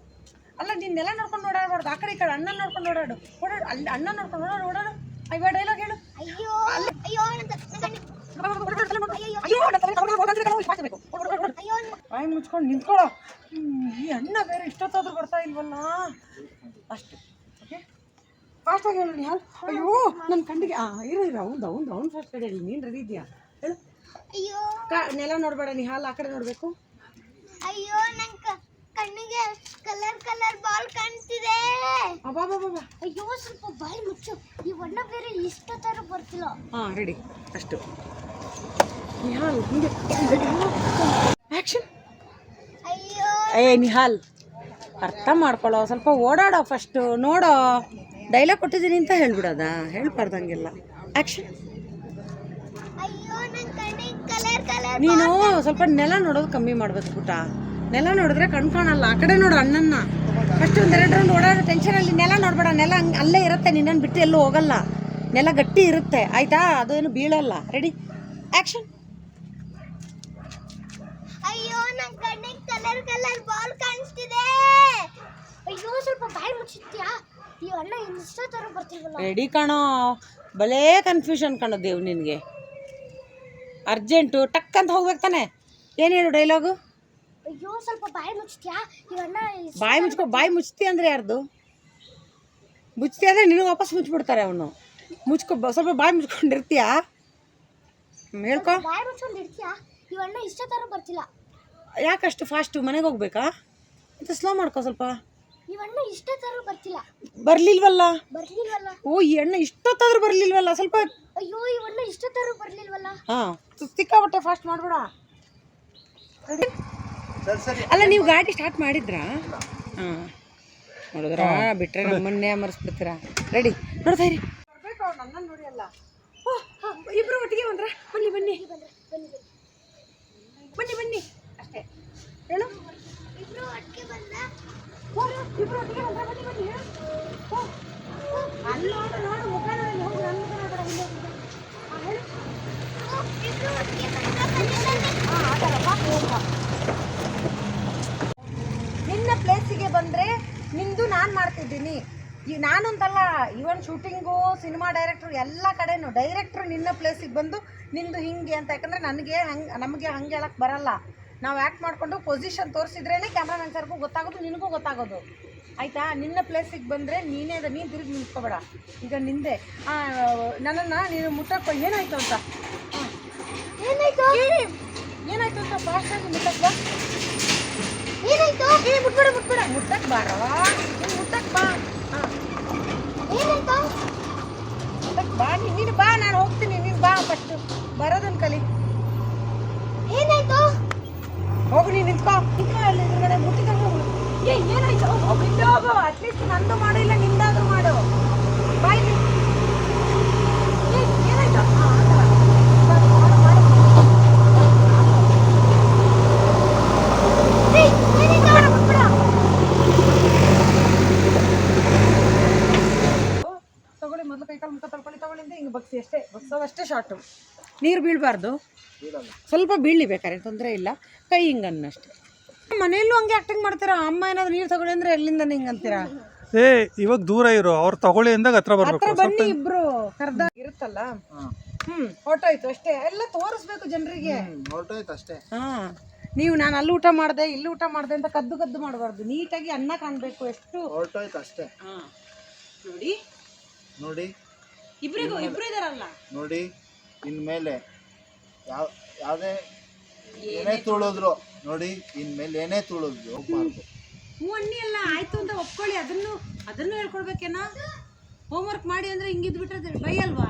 ಅಲ್ಲ ನೀನೆಲ್ಲ ನೋಡ್ಕೊಂಡು ಓಡಾಡಬಾರ್ದು. ಆ ಕಡೆ ಈ ಕಡೆ ಅಣ್ಣ ನೋಡ್ಕೊಂಡು ಓಡಾಡು. ಓಡಾಡು ಅಲ್ಲಿ ಅಣ್ಣ ನೋಡ್ಕೊಂಡು ಓಡಾಡು ಓಡಾಡು. ಅಯ್ಯೋ ಡೈಲಾಗ್ ಹೇಳು. ಅಯ್ಯೋ ಅಯ್ಯೋ ಬಾಯಿ ಮುಚ್ಕೊಂಡು ನಿಂತ್ಕೊಳ್ಳೋ. ಈ ಅಣ್ಣ ಬೇರೆ ಇಷ್ಟೊತ್ತಾದ್ರೂ ಬರ್ತಾ ಇಲ್ವಲ್ಲ? ಅಷ್ಟು ಓಕೆ ಫಾಸ್ಟಾಗಿ ಹೇಳಿ ನಿಹಾಲ್ ಅಯ್ಯೋ ನನ್ನ ಕಣ್ಣಿಗೆ ಆ ಇರು ಇರು ಅವ್ನು ಅವ್ನು ಅವ್ನು ಫಾಸ್ಟ್ ಹೇಳಿ. ನೀನು ರೆಡಿ ಇದೆಯಾ ಹೇಳು. ಅಯ್ಯೋ. ಕಾ ನೆಲ ನೋಡಬೇಡ ನಿಹಾಲ್ ಆ ಕಡೆ ನೋಡಬೇಕು. ಅಯ್ಯೋ ನಂಗೆ ಕಣ್ಣಿಗೆ ಕಲರ್ ಕಲರ್ ಬಾಲ್ ಕಾಣ್ತಿದೆ. ಅಯ್ಯೋ ಸ್ವಲ್ಪ ಬಾಯಿ ಮುಚ್ಚು. ಈ ಬಣ್ಣ ಬೇರೆ ಇಷ್ಟ ತರ ಬರ್ತಿಲ್ಲ. ಹಾ ರೆಡಿ ಅಷ್ಟು. ನಿಹಾಲ್ ಹಿಂಗೆ. ಆಕ್ಷನ್ ಅಯ್ಯೋ. ಏ ನಿಹಾಲ್ ಅರ್ಥ ಮಾಡ್ಕೊಳ್ಳೋ ಸ್ವಲ್ಪ ಓಡಾಡೋ ಫಸ್ಟು ನೋಡೋ. ಡೈಲಾಗ್ ಕೊಟ್ಟಿದ್ದೀನಿ ಅಂತ ಹೇಳ್ಬಿಡೋದಾ? ಹೇಳ್ಬಾರ್ದಂಗೆಲ್ಲ. ಆ್ಯಕ್ಷನ್ ಅಯ್ಯೋ ನನ್ ಸ್ವಲ್ಪ ನೆಲ ನೋಡೋದು ಕಮ್ಮಿ ಮಾಡ್ಬೇಕು ಪುಟ. ನೆಲ ನೋಡಿದ್ರೆ ಕಣ್ ಕಾಣಲ್ಲ. ಆ ಕಡೆ ನೋಡು ಅಣ್ಣನ್ನ. ಫಸ್ಟ್ ಒಂದು ಎರಡು ರೌಂಡ್ ಓಡಾಡೋ ಟೆನ್ಷನಲ್ಲಿ ನೆಲ ನೋಡ್ಬೇಡ. ನೆಲ ಹಂಗ್ ಅಲ್ಲೇ ಇರುತ್ತೆ. ನಿನ್ನನ್ನು ಬಿಟ್ಟು ಎಲ್ಲೂ ಹೋಗಲ್ಲ. ನೆಲ ಗಟ್ಟಿ ಇರುತ್ತೆ. ಆಯ್ತಾ? ಅದೇನು ಬೀಳಲ್ಲ. ರೆಡಿ ಆ್ಯಕ್ಷನ್ ಅಯ್ಯೋ ನನ್ ಕಣ್ಣಿಗೆ ಕಲರ್ ಕಲರ್ ಬಾಲ್ ಕಾಣಿಸ್ತಿದೆ. ಅಯ್ಯೋ ಸ್ವಲ್ಪ ಬಾಯಿ ಮುಚ್ಚುತ್ತೀಯಾ ಈ ಅಣ್ಣ ಇಷ್ಟ ತರ ಬರ್ತಿಲ್ವಲ್ಲ? ರೆಡಿ ಕಾಣೋ. ಭಲೇ ಕನ್ಫ್ಯೂಷನ್ ಕಾಣೋ ದೇವ್ ನಿನಗೆ. ಅರ್ಜೆಂಟು ಟಕ್ ಅಂತ ಹೋಗ್ಬೇಕು ತಾನೆ. ಏನು ಹೇಳು ಡೈಲಾಗು ಅಯ್ಯೋ ಸ್ವಲ್ಪ ಬಾಯಿ ಅಣ್ಣ ಇಷ್ಟ- ಬಾಯಿ ಮುಚ್ಕೊ ಬಾಯಿ ಮುಚ್ತಿ ಅಂದ್ರೆ ಯಾರ್ದು? ಮುಚ್ತಿ ಅಂದರೆ ನೀನು ವಾಪಸ್ ಮುಚ್ಬಿಡ್ತಾರೆ ಅವನು. ಮುಚ್ಕೊ ಸ್ವಲ್ಪ ಬಾಯಿ ಮುಚ್ಕೊಂಡಿರ್ತೀಯಾ? ಹೇಳ್ಕೋ. ಬಾಯಿ ಮುಚ್ಕೊಂಡು ಇರ್ತೀಯಾ ಅಣ್ಣ ಇಷ್ಟ ತರ ಬರ್ತಿಲ್ಲ. ಯಾಕಷ್ಟು ಫಾಸ್ಟು? ಮನೆಗೆ ಹೋಗ್ಬೇಕಾ? ಮತ್ತೆ ಸ್ಲೋ ಮಾಡ್ಕೊ ಸ್ವಲ್ಪ. ಅಣ್ಣ ಇಷ್ಟ ತರ ಬರ್ತಿಲ್ಲ. ಬರ್ಲಿಲ್ವಲ್ಲ? ಬರ್ಲಿಲ್ವಲ್ಲ? ಓ ಈ ಅಣ್ಣ ಇಷ್ಟೊತ್ತಾದ್ರೂ ಬರ್ಲಿಲ್ವಲ್ಲ? ಸ್ವಲ್ಪ ಅಯ್ಯೋ ಅಣ್ಣ ಇಷ್ಟ ತರ ಬರ್ಲಿಲ್ವಲ್ಲ? ಹಾಂ ಸಿಕ್ಕಾಬಟ್ಟೆ ಫಾಸ್ಟ್ ಮಾಡ್ಬೇಡ. ಅಲ್ಲ ನೀವು ಗಾಡಿ ಸ್ಟಾರ್ಟ್ ಮಾಡಿದ್ರಾ? ಹಾಂ. ನೋಡಿದ್ರಾ? ಬಿಟ್ರೆ ನಮ್ಮನ್ನೇ ಮರೆಸ್ಬಿಡ್ತೀರಾ ರೆಡಿ. ನೋಡ್ತಾ ಇರಿ. ನೋಡಿ ಅಲ್ಲ ಇಬ್ರು ಒಟ್ಟಿಗೆ ಬಂದ್ರ? ಬನ್ನಿ ಬನ್ನಿ. ಬನ್ನಿ ಬನ್ನಿ. ಅಷ್ಟೇ. ಹೇಳು. ಇಬ್ರು ಒಟ್ಟಿಗೆ ಬಂದ ಓ, ಇಬ್ರು ಒಟ್ಟಿಗೆ ಬಂದ್ರ? ಬನ್ನಿ ಬನ್ನಿ. ಅಲ್ಲಿ ನೋಡು ನೋಡು ಮುಖ ನೋಡಿ ಹೋಗಿ ನನ್ನ ಮುಖ ಹಿಂದೆ ಹೇಳು ಇಬ್ರು ಒಟ್ಟಿಗೆ ಬಂದ ಬನ್ನಿ ಬನ್ನಿ ಆ. ಪ್ಲೇಸಿಗೆ ಬಂದರೆ ನಿಂದು ನಾನು ಮಾಡ್ತಿದ್ದೀನಿ. ಈ ನಾನಂತಲ್ಲ ಈವನ್ ಇವನ್ ಶೂಟಿಂಗು ಸಿನಿಮಾ ಡೈರೆಕ್ಟ್ರು ಎಲ್ಲ ಕಡೆನೂ ಡೈರೆಕ್ಟ್ರು ನಿನ್ನ ಪ್ಲೇಸಿಗೆ ಬಂದು ನಿಂದು ಹಿಂಗೆ ಅಂತ. ಯಾಕಂದರೆ ನನಗೆ ಹಂಗೆ ನಮಗೆ ಹಂಗೆ ಹೇಳಕ್ಕೆ ಬರಲ್ಲ. ನಾವು ಆ್ಯಕ್ಟ್ ಮಾಡಿಕೊಂಡು ಪೊಸಿಷನ್ ತೋರಿಸಿದ್ರೇ ಕ್ಯಾಮ್ರಾಮನ್ ಸರ್ಗೂ ಗೊತ್ತಾಗೋದು ನಿನಗೂ ಗೊತ್ತಾಗೋದು. ಆಯಿತಾ? ನಿನ್ನ ಪ್ಲೇಸಿಗೆ ಬಂದರೆ ನೀನೇ ಅದ ನೀನು ತಿರುಗಿ ನಿಂತ್ಕೋಬೇಡ. ಈಗ ನಿಂದೆ. ನನ್ನನ್ನು ನೀನು ಮುಟ್ಟಕ್ಕೆ ಏನಾಯ್ತು ಅಂತ? ಏನಾಯ್ತು? ಏನಾಯ್ತು ಅಂತ ಫಾಸ್ಟಾಗಿ ಮುಟ್ಟಕ್ಕೆ ಏನಾಯ್ತು? ಏ ಮುಟ್ಬೇಡ ಮುಟ್ಬೇಡ. ಮುಟ್ಟಕ್ ಬಾರ. ಮುಟ್ಟಕ್ ಬಾ. ಹಾ. ಏನಾಯ್ತು? ಮುಟ್ಟಕ್ ಬಾ. ನೀನ್- ಬಾ ನಾನು ಹೋಗ್ತೀನಿ. ನೀನು ಬಾ ಫಸ್ಟ್ ಬರೋದನ್ ಕಲಿ. ಏನಾಯ್ತು? ಹೋಗು ನೀನು ನಿಂತ್ಕೋ. ನಿಂತ್ಕೋ ಅಲ್ಲಿ ಎದುರುಗಡೆ ಮುಟ್ಟಿದಂಗೆ ಹೋಗು. ಏ ಏನಾಯ್ತು? ಹೋಗು ಅಟ್ಲೀಸ್ಟ್ ನಂದು ಮಾಡಿಲ್ಲ ಇಲ್ಲ ನಿಂದಾದ್ರೂ ಮಾಡು ಬಾಯ್ ಏನಾಯ್ತು ಹಾ, ಆ ಥರ. ಮಾಡು, ಮಾಡು, ಮಾಡು. ಏಯ್, ಏನಾಯ್ತು ಮುಟ್ಬೇಡ, ಮುಟ್ಬೇಡ. ತಗೊಳ್ಳಿ ಮೊದಲು ಕೈಕಾಲು ಮುಖ ತೊಳ್ಕೊಳ್ಳಿ ತಗೊಳ್ಳಿಂದ ಹಿಂಗೆ ಬಗ್ಸಿ ಅಷ್ಟೇ ಶಾರ್ಟು ನೀರು ಬೀಳಬಾರ್ದು. ಸ್ವಲ್ಪ ಬೀಳಲಿ ಬೇಕಾದ್ರೆ ತೊಂದರೆ ಇಲ್ಲ. ಕೈ ಹಿಂಗನ್ನಷ್ಟೇ ಮನೆಯಲ್ಲೂ ಹಂಗೆ ಆ್ಯಕ್ಟಿಂಗ್ ಮಾಡ್ತೀರಾ? ಅಮ್ಮ ಏನಾದ್ರು ನೀರು ತಗೊಳ್ಳಿ ಅಂದ್ರೆ ಎಲ್ಲಿಂದ ಹಿಂಗೆ ಅಂತೀರಾ? ಏ ಇವಾಗ ದೂರ ಇರು. ಅವ್ರು ತಗೊಳ್ಳಿ ಅಂದಾಗ ಹತ್ರ ಹತ್ರ ಬರ್ಬೇಕು ಬನ್ನಿ ಇಬ್ರು. ಕರ್ದ ಇರುತ್ತಲ್ಲ? ಹಾಂ. ಹ್ಮ್ ಹೊರ್ಟೋಯ್ತು ಅಷ್ಟೇ. ಎಲ್ಲ ತೋರಿಸ್ಬೇಕು ಜನರಿಗೆ. ಹೊರಟೋಯ್ತು ಅಷ್ಟೇ. ಹಾ. ನೀವು ನಾನು ಅಲ್ಲಿ ಊಟ ಮಾಡಿದೆ ಇಲ್ಲಿ ಊಟ ಮಾಡಿದೆ ಅಂತ ಕದ್ದು ಕದ್ದು ಮಾಡಬಾರ್ದು. ನೀಟಾಗಿ ಅನ್ನ ಕಾಣಬೇಕು ಎಷ್ಟು. ಹೊರಟೋಯ್ತು ಅಷ್ಟೇ. ಹಾ. ನೋಡಿ. ನೋಡಿ. ಇಬ್ರಿಗೂ ಇಬ್ರು ಇದಾರಲ್ಲ. ನೋಡಿ ಇನ್ಮೇಲೆ ಯಾವ ಯಾವುದೇ ಏನೇ ತುಳಿದ್ರು ನೋಡಿ ಇನ್ಮೇಲೆ ಏನೇ ತುಳಿದ್ರು ಹೋಗ್ಬಾರ್ದು. ಹ್ಞೂ ಎಲ್ಲ ಅಲ್ಲ ಆಯ್ತು ಅಂತ ಒಪ್ಕೊಳ್ಳಿ. ಅದನ್ನು ಅದನ್ನು ಹೋಮ್ ಹೋಮ್ವರ್ಕ್ ಮಾಡಿ ಅಂದ್ರೆ ಹಿಂಗಿದ್ ಬಿಟ್ರೆ ಬೈ ಅಲ್ವಾ?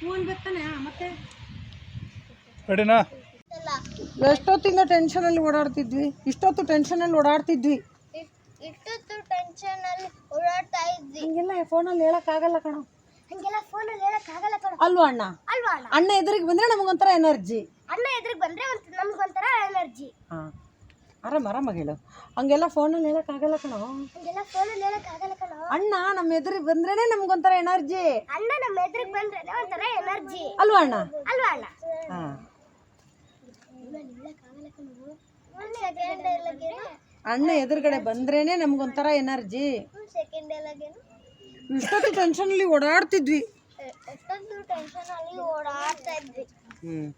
ಹ್ಞೂ ಅನ್ಬೇಕು ತಾನೆ? ಹಾ, ಮತ್ತೆ? ರೆಡಿನಾ ಎಷ್ಟೊತ್ತಿಂದ ಟೆನ್ಷನಲ್ಲಿ ಓಡಾಡ್ತಿದ್ವಿ? ಇಷ್ಟೊತ್ತು ಟೆನ್ಷನಲ್ಲಿ ಓಡಾಡ್ತಿದ್ವಿ. ಇಷ್ಟೊತ್ತು ಟೆನ್ಷನ್ ಅಲ್ಲಿ ಓಡಾಡ್ತಾ ಇದ್ವಿ. ಹಿಂಗೆಲ್ಲ ಫೋನಲ್ಲಿ ಹೇಳಕ್ಕಾಗಲ್ಲ ಕಣೋ. ಹಂಗೆಲ್ಲ ಫೋನಲ್ಲಿ ಹೇಳಕ್ ಆಗಲ್ಲ ಕಣ ಅಲ್ವಾ ಅಣ್ಣ? ಅಲ್ವಾ ಅಣ್ಣ? ಅಣ್ಣ ಎದುರಿಗೆ ಬಂದ್ರೆ ನಮಗೊಂಥರ ಎನರ್ಜಿ ಅಣ್ಣ ಎದುರಿಗೆ ಬಂದ್ರೆ ಒಂದ್ ನಮ್ಗೊಂಥರ ಎನರ್ಜಿ ಹಾಂ. ಆರಾಮ ಆರಾಮಾಗಿ ಹೇಳು. ಹಂಗೆಲ್ಲ ಫೋನಲ್ಲಿ ಹೇಳಕ್ಕಾಗಲ್ಲ ಕಣೋ. ಹಂಗೆಲ್ಲ ಫೋನಲ್ಲಿ ಹೇಳಕ್ ಆಗಲ್ಲ ಕಣ. ಅಣ್ಣ ನಮ್ಮ ಎದುರಿಗೆ ಬಂದ್ರೇನೆ ನಮಗೊಂಥರ ಎನರ್ಜಿ ಅಣ್ಣ ನಮ್ಮ ಎದುರಿಗೆ ಬಂದ್ರೆ ಒಂಥರ ಎನರ್ಜಿ ಅಲ್ವಾ ಅಣ್ಣ? ಅಲ್ವಾ ಅಣ್ಣ? ಹಾಂ. ಅಣ್ಣ ಎದುರುಗಡೆ ಬಂದ್ರೇನೆ ನಮ್ಗೊಂಥರ ಎನರ್ಜಿ ಸೆಕೆಂಡ್ ಎಲ್ಲಗೇನು ಇಷ್ಟೊತ್ತು ಟೆನ್ಷನಲ್ಲಿ ಓಡಾಡ್ತಿದ್ವಿ. ಹ್ಞೂ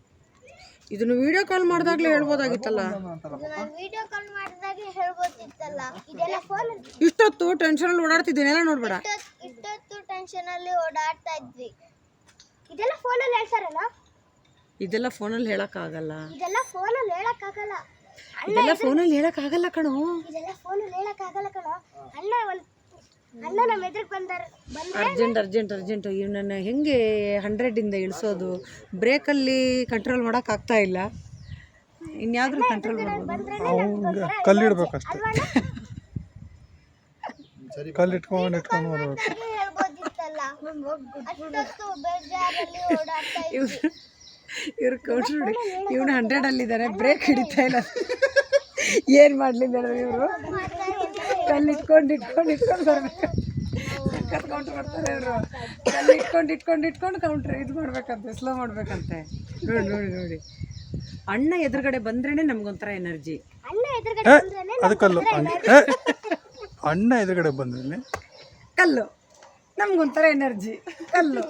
ಇದನ್ನು ವಿಡಿಯೋ ಕಾಲ್ ಮಾಡಿದಾಗಲೇ ಹೇಳ್ಬೋದಾಗಿತ್ತಲ್ಲ. ನಾನು ವಿಡಿಯೋ ಕಾಲ್ ಓಡಾಡ್ತಿದ್ದೇನೆ ಹೇಳ್ಬೋದಿತ್ತಲ್ಲ. ಇದೆಲ್ಲ ಫೋನ್ ಇಷ್ಟೊತ್ತು ಟೆನ್ಷನಲ್ಲಿ ಓಡಾಡ್ತಿದ್ವಿ ನೆಲ ನೋಡ್ಬೇಡ. ಇಷ್ಟೊತ್ತು ಟೆನ್ಷನ್ ಅಲ್ಲಿ ಓಡಾಡ್ತಾ ಇದ್ವಿ. ಇದೆಲ್ಲ ಫೋನಲ್ಲಿ ಹೇಳ್ತಾರಲ್ಲ? ಇದೆಲ್ಲ ಫೋನಲ್ಲಿ ಹೇಳಕ್ಕಾಗಲ್ಲ. ಇದೆಲ್ಲ ಫೋನಲ್ಲಿ ಹೇಳಕ್ಕಾಗಲ್ಲ. ಇದೆಲ್ಲ ಫೋನಲ್ಲಿ ಹೇಳಕ್ಕಾಗಲ್ಲ ಕಣೋ. ಇದೆಲ್ಲ ಫೋನಲ್ಲಿ ಹೇಳಕ್ಕಾಗಲ್ಲ ಕಣೋ. ಅಣ್ಣ ಒಂದ್ ಅಣ್ಣ ನಮ್ಮ ಎದುರಿಗೆ ಬಂದಾರ ಬಂದ್ರೆ ಅರ್ಜೆಂಟ್ ಅರ್ಜೆಂಟ್ ಅರ್ಜೆಂಟ್. ಇವನನ್ನು ಹೆಂಗೆ ಹಂಡ್ರೆಡಿಂದ ಇಳಿಸೋದು? ಬ್ರೇಕಲ್ಲಿ ಕಂಟ್ರೋಲ್ ಮಾಡೋಕ್ಕಾಗ್ತಾ ಇಲ್ಲ. ಇನ್ಯಾವ್ದ್ರೂ ಕಂಟ್ರೋಲ್ ಮಾಡ್ಬೋದು. ಅವ್ನಿಗೆ ಕಲ್ಲಿಡ್ಬೇಕಷ್ಟೆ ಕಲ್ಲು ಇಟ್ಕೊಂಡು ಇಟ್ಕೊಂಡು ಬರ್ಬೇಕು. ಹಾಗೆ ಹೇಳ್ಬೋದಿತ್ತಲ್ಲ? ಅಷ್ಟೊತ್ತು ಬೇಜಾರಲ್ಲಿ ಓಡಾಡ್ತಾ ಇದ್ವಿ. ಇವ್ರು ಇವ್ರು ಕೌಂಟ್ರ್ ನೋಡಿ ಇವನು ಹಂಡ್ರೆಡಲ್ಲಿದ್ದಾರೆ ಬ್ರೇಕ್ ಹಿಡಿತಾ ಇಲ್ಲ. ಏನು ಮಾಡಲಿಲ್ಲ ಇವರು? ಕಲ್ಲು ಇಟ್ಕೊಂಡು ಇಟ್ಕೊಂಡು ಇಟ್ಕೊಂಡು ಬರ್ಬೇಕು. ಸಖತ್ ಕೌಂಟ್ರ್ ಮಾಡ್ತಾರೆ ಇವರು. ಕಲ್ಲು ಇಟ್ಕೊಂಡು ಇಟ್ಕೊಂಡು ಇಟ್ಕೊಂಡು ಕೌಂಟ್ರ್ ಇದು ಮಾಡ್ಬೇಕಂತೆ ಸ್ಲೋ ಮಾಡ್ಬೇಕಂತೆ. ನೋಡಿ ನೋಡಿ ನೋಡಿ. ಅಣ್ಣ ಎದುರುಗಡೆ ಬಂದ್ರೇನೆ ನಮ್ಗೊಂಥರ ಎನರ್ಜಿ ಅದು ಕಲ್ಲು. ಅಣ್ಣ ಎದುರುಗಡೆ ಬಂದ್ರೆ ಕಲ್ಲು. ನಮ್ಗೊಂಥರ ಎನರ್ಜಿ ಕಲ್ಲು.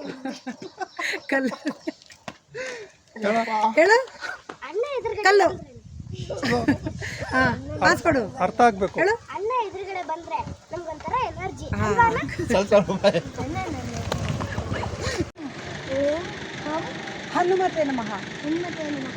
ಕಲ್ಲು. ಹೇಳು. ಅಣ್ಣ ಎದುರುಗಡೆ ಕಲ್ಲು. ಹಾಂ ಪಾಸ್ ಕೊಡು. ಅರ್ಥ ಆಗ್ಬೇಕು. ಹೇಳು. ಅಣ್ಣ ಎದುರುಗಡೆ ಬಂದ್ರೆ ನಮ್ಗೊಂಥರ ಎನರ್ಜಿ ಸ್ವಲ್ಪ ಸ್ವಲ್ಪ ಹನುಮತೆ ನಮಃ. ಹನುಮತೆ ನಮಃ.